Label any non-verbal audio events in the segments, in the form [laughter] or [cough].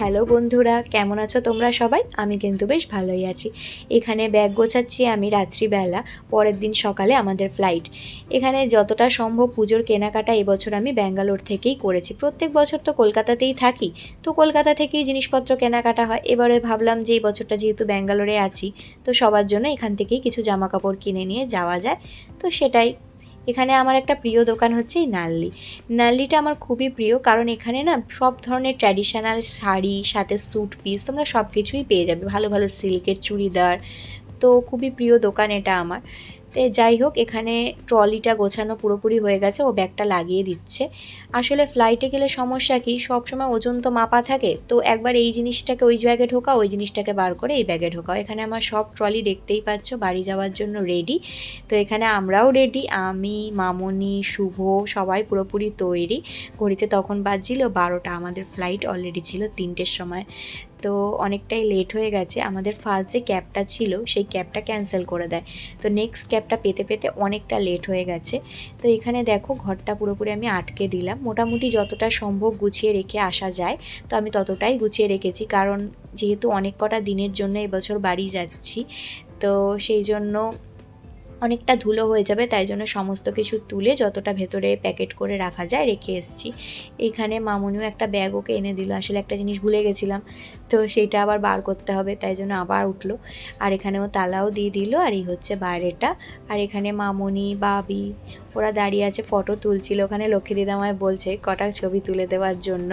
Hello বন্ধুরা, কেমন আছো তোমরা সবাই? আমি কিন্তু বেশ ভালোই আছি। এখানে ব্যাগ গোছাচ্ছি আমি রাত্রিবেলা, পরের দিন সকালে আমাদের ফ্লাইট এখানে যতটা সম্ভব পুজোর কেনাকাটা এবছর আমি ব্যাঙ্গালোর থেকেই করেছি। প্রত্যেক বছর তো কলকাতাতেই থাকি, তো কলকাতা থেকেই জিনিসপত্র কেনাকাটা হয়। এবারে ভাবলাম যে এই বছরটা যেহেতু ব্যাঙ্গালোরে আছি, তো সবার জন্য এখান থেকেই কিছু জামা কাপড় কিনে নিয়ে যাওয়া যায়। তো সেটাই এখানে আমার একটা প্রিয় দোকান হচ্ছে নাল্লি। নাল্লিটা আমার খুবই প্রিয় কারণ এখানে না সব ধরনের ট্র্যাডিশনাল শাড়ি, সাথে স্যুট পিস তোমরা সব কিছুই পেয়ে যাবে। ভালো ভালো সিল্কের চুড়িদার। তো খুবই প্রিয় দোকান এটা আমার। তো যাই হোক, এখানে ট্রলিটা গোছানো পুরোপুরি হয়ে গেছে, ও ব্যাগটা লাগিয়ে দিচ্ছে। আসলে ফ্লাইটে গেলে সমস্যা কি, সবসময় ওজন তো মাপা থাকে, তো একবার এই জিনিসটাকে ওই ব্যাগে ঢোকা ওই জিনিসটাকে বার করে এই ব্যাগে ঢোকাও। এখানে আমার সব ট্রলি দেখতেই পাচ্ছ, বাড়ি যাওয়ার জন্য রেডি তো এখানে আমরাও রেডি আমি, মামনি, শুভ সবাই পুরোপুরি তৈরি। ঘড়িতে তখন বাজছিল বারোটা, আমাদের ফ্লাইট অলরেডি ছিল তিনটের সময়। তো অনেকটাই লেট হয়ে গেছে। আমাদের ফার্স্ট যে ক্যাবটা ছিল, সেই ক্যাবটা ক্যান্সেল করে দেয়। তো নেক্সট ক্যাবটা পেতে পেতে অনেকটা লেট হয়ে গেছে। তো এখানে দেখো, ঘরটা পুরোপুরি আমি আটকে দিলাম। মোটামুটি যতটা সম্ভব গুছিয়ে রেখে আসা যায়, তো আমি ততটাই গুছিয়ে রেখেছি। কারণ যেহেতু অনেক কটা দিনের জন্য এবছর বাড়ি যাচ্ছি, তো সেই জন্য অনেকটা ধুলো হয়ে যাবে, তাই জন্য সমস্ত কিছু তুলে যতটা ভেতরে প্যাকেট করে রাখা যায় রেখে এসেছি। এখানে মামুনিও একটা ব্যাগ ওকে এনে দিল, আসলে একটা জিনিস ভুলে গেছিলাম, তো সেইটা আবার বার করতে হবে, তাই জন্য আবার উঠল। আর এখানেও তালাও দিয়ে দিল, আর এই হচ্ছে বাইরেটা আর এখানে মামুনি, বাবি ওরা দাঁড়িয়ে আছে ফটো তুলছিল। ওখানে লক্ষ্মী দিদামায় বলছে, কটা ছবি তুলে দেওয়ার জন্য?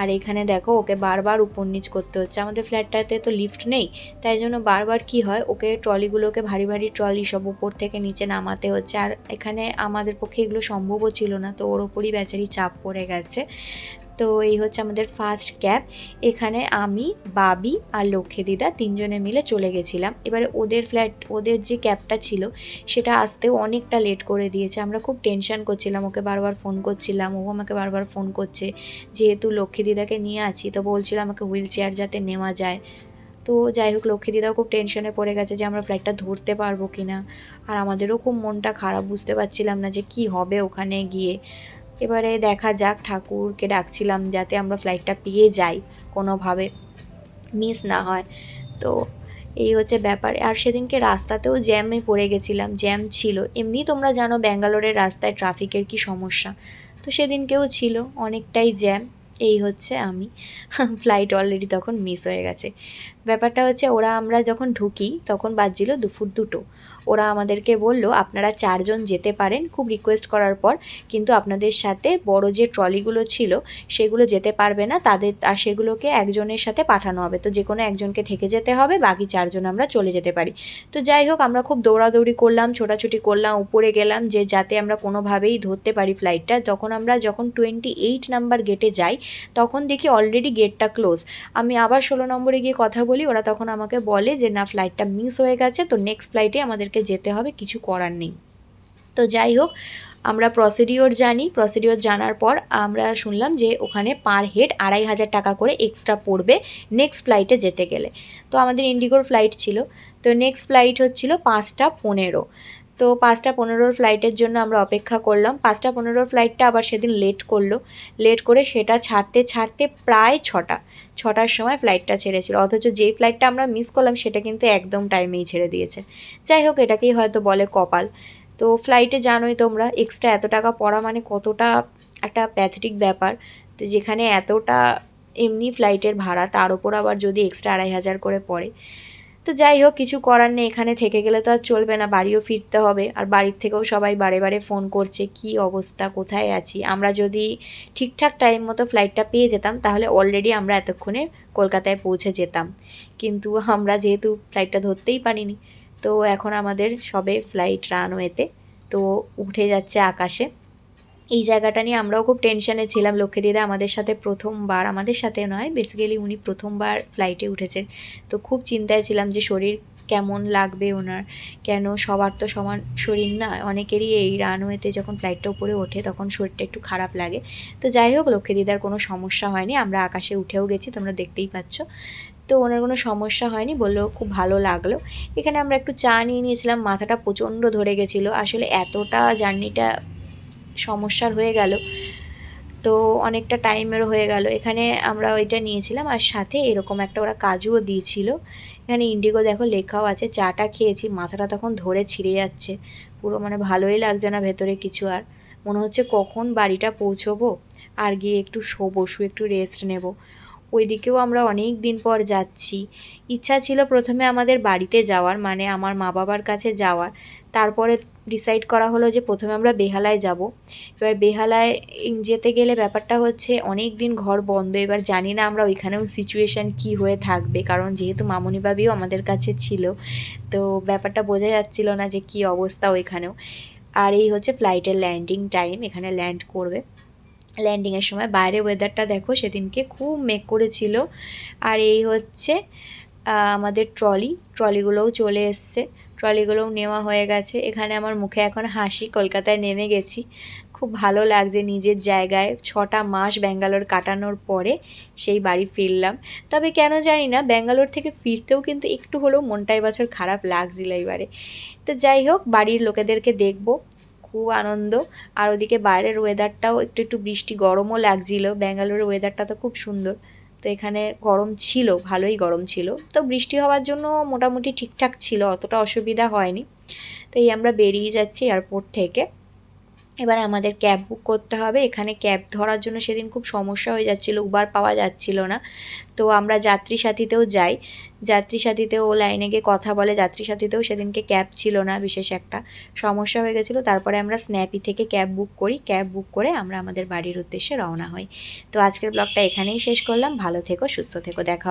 আর এখানে দেখো, ওকে বারবার উপর নিচ করতে হচ্ছে। আমাদের ফ্ল্যাটটাতে তো লিফট নেই, তাই জন্য বারবার কি হয়, ওকে ট্রলিগুলোকে ভারী ভারী ট্রলি সব উপর থেকে নিচে নামাতে হচ্ছে। আর এখানে আমাদের পক্ষে এগুলো সম্ভবও ছিল না, তো ওর ওপরই বেচারি চাপ পড়ে গেছে। তো এই হচ্ছে আমাদের ফার্স্ট ক্যাব এখানে আমি, বাবি আর লক্ষ্মী দিদা তিনজনে মিলে চলে গেছিলাম। এবারে ওদের ফ্ল্যাট ওদের যে ক্যাবটা ছিল, সেটা আসতেও অনেকটা লেট করে দিয়েছে। আমরা খুব টেনশন করছিলাম, ওকে বারবার ফোন করছিলাম, ও আমাকে বারবার ফোন করছে, যেহেতু লক্ষ্মী দিদাকে নিয়ে আছি, তো বলছিল আমাকে হুইল চেয়ার যাতে নেওয়া যায়। তো যাই হোক, লক্ষ্মী দিদাও খুব টেনশনে পড়ে গেছে যে আমরা ফ্লাইটটা ধরতে পারব কি না আর আমাদেরও খুব মনটা খারাপ, বুঝতে পারছিলাম না যে কি হবে ওখানে গিয়ে। এবারে দেখা যাক ঠাকুরকে ডাকছিলাম যাতে আমরা ফ্লাইটটা পেয়ে যাই, কোনোভাবে মিস না হয়। তো এই হচ্ছে ব্যাপার। আর সেদিনকে রাস্তাতেও জ্যামে পড়ে গেছিলাম জ্যাম ছিল। এমনি তোমরা জানো ব্যাঙ্গালোরের রাস্তায় ট্রাফিকের কি সমস্যা। তো সেদিনকেও ছিল, অনেকটাই জ্যাম এই হচ্ছে আমি। [laughs] ফ্লাইট অলরেডি তখন মিস হয়ে গেছে। ব্যাপারটা হচ্ছে ওরা আমরা যখন ঢুকি, তখন বাজছিল দুপুর দুটো। ওরা আমাদেরকে বলল, আপনারা চারজন যেতে পারেন। খুব রিকোয়েস্ট করার পর কিন্তু আপনাদের সাথে বড় যে ট্রলিগুলো ছিল, সেগুলো যেতে পারবে না। তাদের, আর সেগুলোকে একজনের সাথে পাঠানো হবে। তো যে কোনো একজনকে থেকে যেতে হবে, বাকি চারজন আমরা চলে যেতে পারি। তো যাই হোক, আমরা খুব দৌড়াদৌড়ি করলাম, ছোটাছুটি করলাম, উপরে গেলাম যে যাতে আমরা কোনোভাবেই ধরতে পারি ফ্লাইটটা যখন আমরা যখন টোয়েন্টি এইট নাম্বার গেটে যাই, তখন দেখি অলরেডি গেটটা ক্লোজ আমি আবার ষোলো নম্বরে গিয়ে কথা ওরা তখন আমাকে বলে যে, না ফ্লাইটটা মিস হয়ে গেছে, তো নেক্সট ফ্লাইটে আমাদেরকে যেতে হবে, কিছু করার নেই। তো যাই হোক, আমরা প্রসিডিওর জানি। প্রসিডিওর জানার পর আমরা শুনলাম যে, ওখানে পার হেড আড়াই হাজার টাকা করে এক্সট্রা পড়বে নেক্সট ফ্লাইটে যেতে গেলে। তো আমাদের ইন্ডিগোর ফ্লাইট ছিল। তো নেক্সট ফ্লাইট হচ্ছিল পাঁচটা পনেরো। তো পাঁচটা পনেরোর ফ্লাইটের জন্য আমরা অপেক্ষা করলাম। পাঁচটা পনেরোর ফ্লাইটটা আবার সেদিন লেট করল। লেট করে সেটা ছাড়তে ছাড়তে প্রায় ছটা। ছটার সময় ফ্লাইটটা ছেড়েছিল। অথচ যেই ফ্লাইটটা আমরা মিস করলাম, সেটা কিন্তু একদম টাইমেই ছেড়ে দিয়েছে। যাই হোক, এটাকেই হয়তো বলে কপাল। তো ফ্লাইটে জানোই তোমরা এক্সট্রা এত টাকা পড়া মানে কতটা একটা প্যাথেটিক ব্যাপার। তো যেখানে এতটা এমনি ফ্লাইটের ভাড়া, তার ওপর আবার যদি এক্সট্রা আড়াই হাজার করে পড়ে। তো যাই হোক, কিছু করার নেই, এখানে থেকে গেলে তো আর চলবে না, বাড়িও ফিরতে হবে। আর বাড়ির থেকেও সবাই বারে বারে ফোন করছে, কি অবস্থা, কোথায় আছি? আমরা যদি ঠিকঠাক টাইম মতো ফ্লাইটটা পেয়ে যেতাম, তাহলে অলরেডি আমরা এতক্ষণে কলকাতায় পৌঁছে যেতাম। কিন্তু আমরা যেহেতু ফ্লাইটটা ধরতেই পারিনি, তো এখন আমাদের সবে ফ্লাইট রানওয়েতে তো উঠে যাচ্ছে আকাশে। এই জায়গাটা নিয়ে আমরাও খুব টেনশনে ছিলাম। লক্ষ্মী দিদা আমাদের সাথে প্রথমবার, আমাদের সাথে নয় বেসিক্যালি উনি প্রথমবার ফ্লাইটে উঠেছেন। তো খুব চিন্তায় ছিলাম যে শরীর কেমন লাগবে ওনার? কেন সবার তো সমান শরীর না? অনেকেরই এই রানওয়েতে যখন ফ্লাইটটা উপরে ওঠে তখন শরীরটা একটু খারাপ লাগে। তো যাই হোক, লক্ষ্মী দিদার কোনো সমস্যা হয়নি। আমরা আকাশে উঠেও গেছি, তোমরা দেখতেই পাচ্ছ। তো ওনার কোনো সমস্যা হয়নি, বলল খুব ভালো লাগল। এখানে আমরা একটু চা নিয়ে নিয়েছিলাম, মাথাটা প্রচণ্ড ধরে গেছিল। আসলে এতটা জার্নিটা সমস্যার হয়ে গেল। তো অনেকটা টাইমেরও হয়ে গেল। এখানে আমরা ওইটা নিয়েছিলাম আর সাথে এরকম একটা ওরা কাজুও দিয়েছিল। এখানে ইন্ডিগো দেখো লেখাও আছে। চাটা খেয়েছি, মাথাটা তখন ধরে ছিঁড়ে যাচ্ছে। পুরো মানে ভালোই লাগছে না ভেতরে কিছু আর। মনে হচ্ছে কখন বাড়িটা পৌঁছবো আর গিয়ে একটু শোবো শুয়ে একটু রেস্ট নেব। ওইদিকেও আমরা অনেক দিন পর যাচ্ছি। ইচ্ছা ছিল প্রথমে আমাদের বাড়িতে যাওয়ার মানে আমার মা বাবার কাছে যাওয়ার। তারপরে ডিসাইড করা হলো যে প্রথমে আমরা বেহালায় যাব। এবার বেহালায় যেতে গেলে ব্যাপারটা হচ্ছে অনেক দিন ঘর বন্ধ, এবার জানি না আমরা ওইখানেও সিচুয়েশান কি হয়ে থাকবে, কারণ যেহেতু মামনি বাবিও আমাদের কাছে ছিল, তো ব্যাপারটা বোঝা যাচ্ছিল না যে কি অবস্থা ওইখানেও। আর এই হচ্ছে ফ্লাইটের ল্যান্ডিং টাইম এখানে ল্যান্ড করবে। ল্যান্ডিংয়ের সময় বাইরে ওয়েদারটা দেখো, সেদিনকে খুব মেঘ করেছিল। আর এই হচ্ছে আমাদের ট্রলি ট্রলিগুলোও চলে এসছে। ট্রলিগুলোও নেওয়া হয়ে গেছে। এখানে আমার মুখে এখন হাসি, কলকাতায় নেমে গেছি। খুব ভালো লাগছে নিজের জায়গায় ছটা মাস ব্যাঙ্গালোর কাটানোর পরে সেই বাড়ি ফিরলাম। তবে কেন জানি না, ব্যাঙ্গালোর থেকে ফিরতেও কিন্তু একটু হলেও মনটা এবছর খারাপ লাগছিল এবারে। তো যাই হোক, বাড়ির লোকেদেরকে দেখব, খুব আনন্দ। আর ওদিকে বাইরের ওয়েদারটাও একটু একটু বৃষ্টি গরমও লাগছিল। ব্যাঙ্গালোরের ওয়েদারটা তো খুব সুন্দর। তো এখানে গরম ছিল, ভালোই গরম ছিল। তো বৃষ্টি হওয়ার জন্য মোটামুটি ঠিকঠাক ছিল, অতটা অসুবিধা হয়নি। তো এই আমরা বেরিয়ে যাচ্ছি এয়ারপোর্ট থেকে। এবার আমাদের ক্যাব বুক করতে হবে। এখানে ক্যাব ধরার জন্য সেদিন খুব সমস্যা হয়ে যাচ্ছিল, উবার পাওয়া যাচ্ছিল না। তো আমরা যাত্রী সাথীতেও যাই। যাত্রী সাথীতেও ও লাইনে গিয়ে কথা বলে যাত্রী সাথীতেও সেদিনকে ক্যাব ছিল না বিশেষ একটা। সমস্যা হয়ে গেছিল, তারপরে আমরা স্ন্যাপি থেকে ক্যাব বুক করি। ক্যাব বুক করে আমরা আমাদের বাড়ির উদ্দেশ্যে রওনা হই। তো আজকের ব্লগটা এখানেই শেষ করলাম। ভালো থেকো, সুস্থ থেকো, দেখা